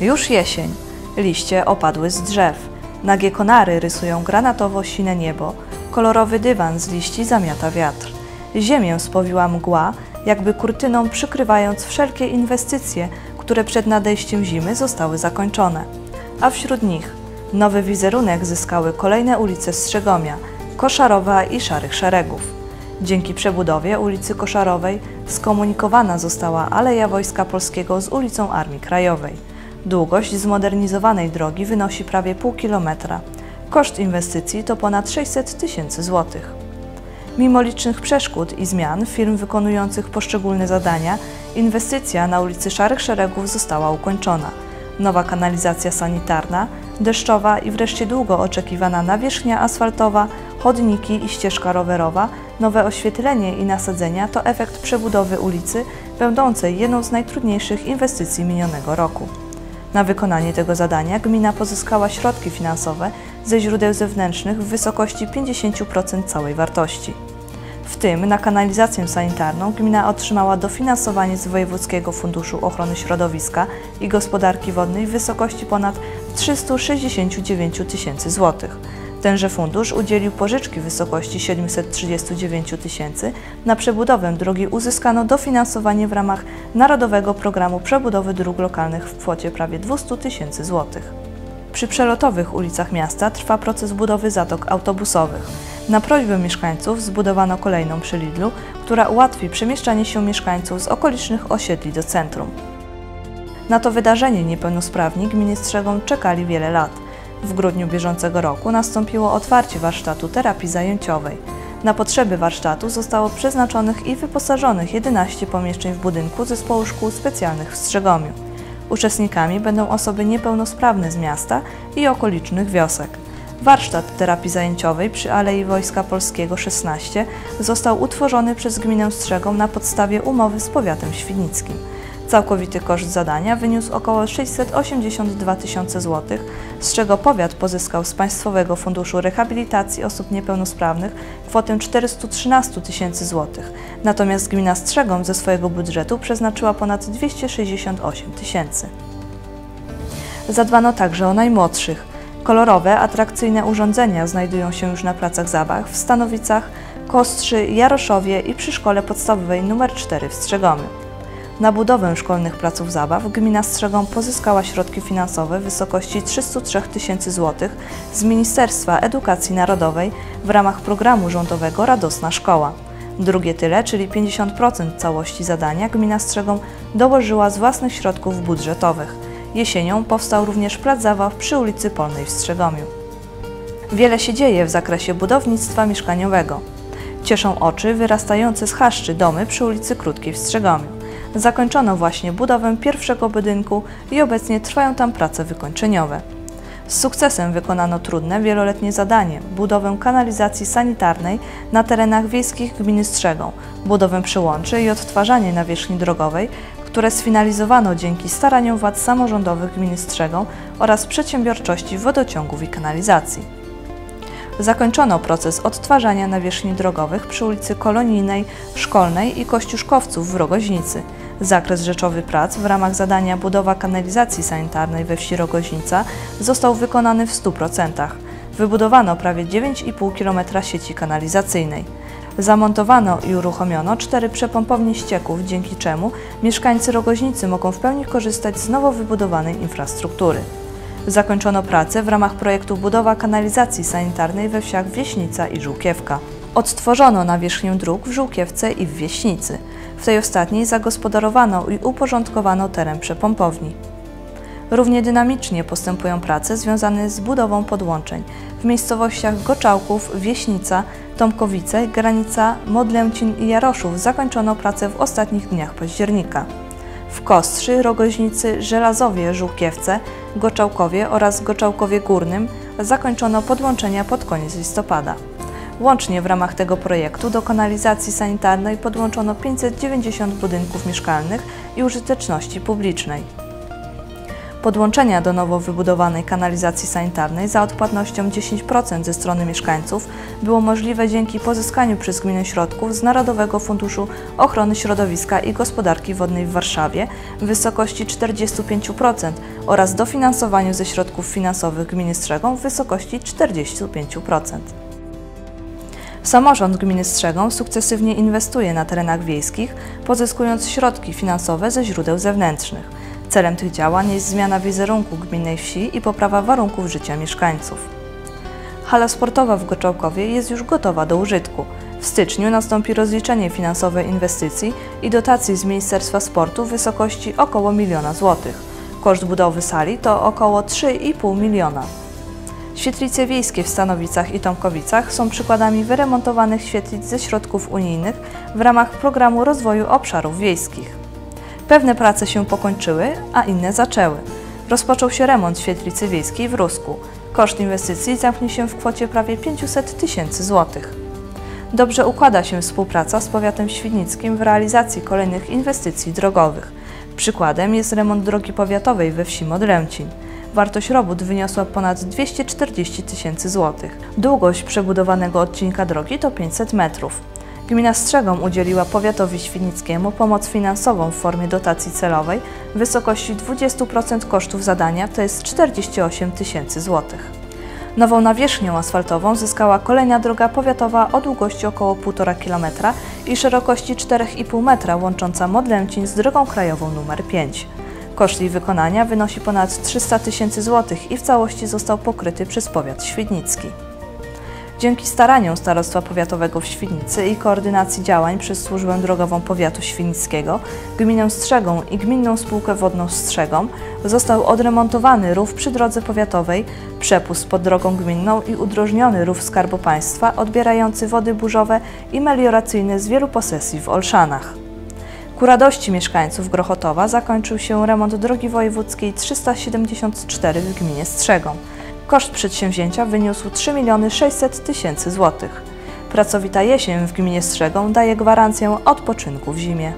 Już jesień. Liście opadły z drzew. Nagie konary rysują granatowo-sine niebo. Kolorowy dywan z liści zamiata wiatr. Ziemię spowiła mgła, jakby kurtyną przykrywając wszelkie inwestycje, które przed nadejściem zimy zostały zakończone. A wśród nich nowy wizerunek zyskały kolejne ulice Strzegomia, Koszarowa i Szarych Szeregów. Dzięki przebudowie ulicy Koszarowej skomunikowana została Aleja Wojska Polskiego z ulicą Armii Krajowej. Długość zmodernizowanej drogi wynosi prawie pół kilometra. Koszt inwestycji to ponad 600 tysięcy złotych. Mimo licznych przeszkód i zmian firm wykonujących poszczególne zadania, inwestycja na ulicy Szarych Szeregów została ukończona. Nowa kanalizacja sanitarna, deszczowa i wreszcie długo oczekiwana nawierzchnia asfaltowa, chodniki i ścieżka rowerowa, nowe oświetlenie i nasadzenia to efekt przebudowy ulicy, będącej jedną z najtrudniejszych inwestycji minionego roku. Na wykonanie tego zadania gmina pozyskała środki finansowe ze źródeł zewnętrznych w wysokości 50% całej wartości. W tym na kanalizację sanitarną gmina otrzymała dofinansowanie z Wojewódzkiego Funduszu Ochrony Środowiska i Gospodarki Wodnej w wysokości ponad 369 tysięcy złotych. Tenże fundusz udzielił pożyczki w wysokości 739 tysięcy. Na przebudowę drogi uzyskano dofinansowanie w ramach Narodowego Programu Przebudowy Dróg Lokalnych w kwocie prawie 200 tysięcy złotych. Przy przelotowych ulicach miasta trwa proces budowy zatok autobusowych. Na prośbę mieszkańców zbudowano kolejną przy Lidlu, która ułatwi przemieszczanie się mieszkańców z okolicznych osiedli do centrum. Na to wydarzenie niepełnosprawni gminy Strzegą czekali wiele lat. W grudniu bieżącego roku nastąpiło otwarcie warsztatu terapii zajęciowej. Na potrzeby warsztatu zostało przeznaczonych i wyposażonych 11 pomieszczeń w budynku Zespołu Szkół Specjalnych w Strzegomiu. Uczestnikami będą osoby niepełnosprawne z miasta i okolicznych wiosek. Warsztat terapii zajęciowej przy Alei Wojska Polskiego 16 został utworzony przez gminę Strzegom na podstawie umowy z powiatem świdnickim. Całkowity koszt zadania wyniósł około 682 tysiące złotych, z czego powiat pozyskał z Państwowego Funduszu Rehabilitacji Osób Niepełnosprawnych kwotę 413 tysięcy złotych, natomiast gmina Strzegom ze swojego budżetu przeznaczyła ponad 268 tysięcy. Zadbano także o najmłodszych. Kolorowe, atrakcyjne urządzenia znajdują się już na placach zabaw w Stanowicach, Kostrzy, Jaroszowie i przy szkole podstawowej nr 4 w Strzegomiu. Na budowę szkolnych placów zabaw gmina Strzegom pozyskała środki finansowe w wysokości 303 tysięcy złotych z Ministerstwa Edukacji Narodowej w ramach programu rządowego Radosna Szkoła. Drugie tyle, czyli 50% całości zadania, gmina Strzegom dołożyła z własnych środków budżetowych. Jesienią powstał również plac zabaw przy ulicy Polnej w Strzegomiu. Wiele się dzieje w zakresie budownictwa mieszkaniowego. Cieszą oczy wyrastające z chaszczy domy przy ulicy Krótkiej w Strzegomiu. Zakończono właśnie budowę pierwszego budynku i obecnie trwają tam prace wykończeniowe. Z sukcesem wykonano trudne, wieloletnie zadanie budowę kanalizacji sanitarnej na terenach wiejskich gminy Strzegą, budowę przyłączy i odtwarzanie nawierzchni drogowej, które sfinalizowano dzięki staraniom władz samorządowych gminy Strzegą oraz przedsiębiorczości wodociągów i kanalizacji. Zakończono proces odtwarzania nawierzchni drogowych przy ulicy Kolonijnej, Szkolnej i Kościuszkowców w Rogoźnicy. Zakres rzeczowy prac w ramach zadania budowa kanalizacji sanitarnej we wsi Rogoźnica został wykonany w 100%. Wybudowano prawie 9,5 km sieci kanalizacyjnej. Zamontowano i uruchomiono cztery przepompownie ścieków, dzięki czemu mieszkańcy Rogoźnicy mogą w pełni korzystać z nowo wybudowanej infrastruktury. Zakończono pracę w ramach projektu budowa kanalizacji sanitarnej we wsiach Wieśnica i Żółkiewka. Odtworzono nawierzchnię dróg w Żółkiewce i w Wieśnicy. W tej ostatniej zagospodarowano i uporządkowano teren przepompowni. Równie dynamicznie postępują prace związane z budową podłączeń. W miejscowościach Goczałków, Wieśnica, Tomkowice, Granica, Modlęcin i Jaroszów zakończono pracę w ostatnich dniach października. W Kostrzy, Rogoźnicy, Żelazowie, Żółkiewce, Goczałkowie oraz Goczałkowie Górnym zakończono podłączenia pod koniec listopada. Łącznie w ramach tego projektu do kanalizacji sanitarnej podłączono 590 budynków mieszkalnych i użyteczności publicznej. podłączenia do nowo wybudowanej kanalizacji sanitarnej za odpłatnością 10% ze strony mieszkańców było możliwe dzięki pozyskaniu przez gminę środków z Narodowego Funduszu Ochrony Środowiska i Gospodarki Wodnej w Warszawie w wysokości 45% oraz dofinansowaniu ze środków finansowych gminy Strzegą w wysokości 45%. Samorząd gminy Strzegą sukcesywnie inwestuje na terenach wiejskich, pozyskując środki finansowe ze źródeł zewnętrznych. Celem tych działań jest zmiana wizerunku gminnej wsi i poprawa warunków życia mieszkańców. Hala sportowa w Goczałkowie jest już gotowa do użytku. W styczniu nastąpi rozliczenie finansowe inwestycji i dotacji z Ministerstwa Sportu w wysokości około miliona złotych. Koszt budowy sali to około 3,5 miliona. Świetlice wiejskie w Stanowicach i Tomkowicach są przykładami wyremontowanych świetlic ze środków unijnych w ramach programu rozwoju obszarów wiejskich. Pewne prace się pokończyły, a inne zaczęły. Rozpoczął się remont świetlicy wiejskiej w Rusku. Koszt inwestycji zamknie się w kwocie prawie 500 tysięcy złotych. Dobrze układa się współpraca z powiatem świdnickim w realizacji kolejnych inwestycji drogowych. Przykładem jest remont drogi powiatowej we wsi Modręcin. Wartość robót wyniosła ponad 240 tysięcy złotych. Długość przebudowanego odcinka drogi to 500 metrów. Gmina Strzegom udzieliła powiatowi świdnickiemu pomoc finansową w formie dotacji celowej w wysokości 20% kosztów zadania, to jest 48 tysięcy złotych. Nową nawierzchnią asfaltową zyskała kolejna droga powiatowa o długości około 1,5 km i szerokości 4,5 metra łącząca Modlęcin z drogą krajową nr 5. Koszt jej wykonania wynosi ponad 300 tysięcy złotych i w całości został pokryty przez powiat świdnicki. Dzięki staraniom Starostwa Powiatowego w Świdnicy i koordynacji działań przez Służbę Drogową Powiatu Świdnickiego, Gminę Strzegą i Gminną Spółkę Wodną Strzegom został odremontowany rów przy drodze powiatowej, przepust pod drogą gminną i udrożniony rów Skarbu Państwa odbierający wody burzowe i melioracyjne z wielu posesji w Olszanach. Ku radości mieszkańców Grochotowa zakończył się remont drogi wojewódzkiej 374 w gminie Strzegą. Koszt przedsięwzięcia wyniósł 3 miliony 600 tysięcy złotych. Pracowita jesień w gminie Strzegą daje gwarancję odpoczynku w zimie.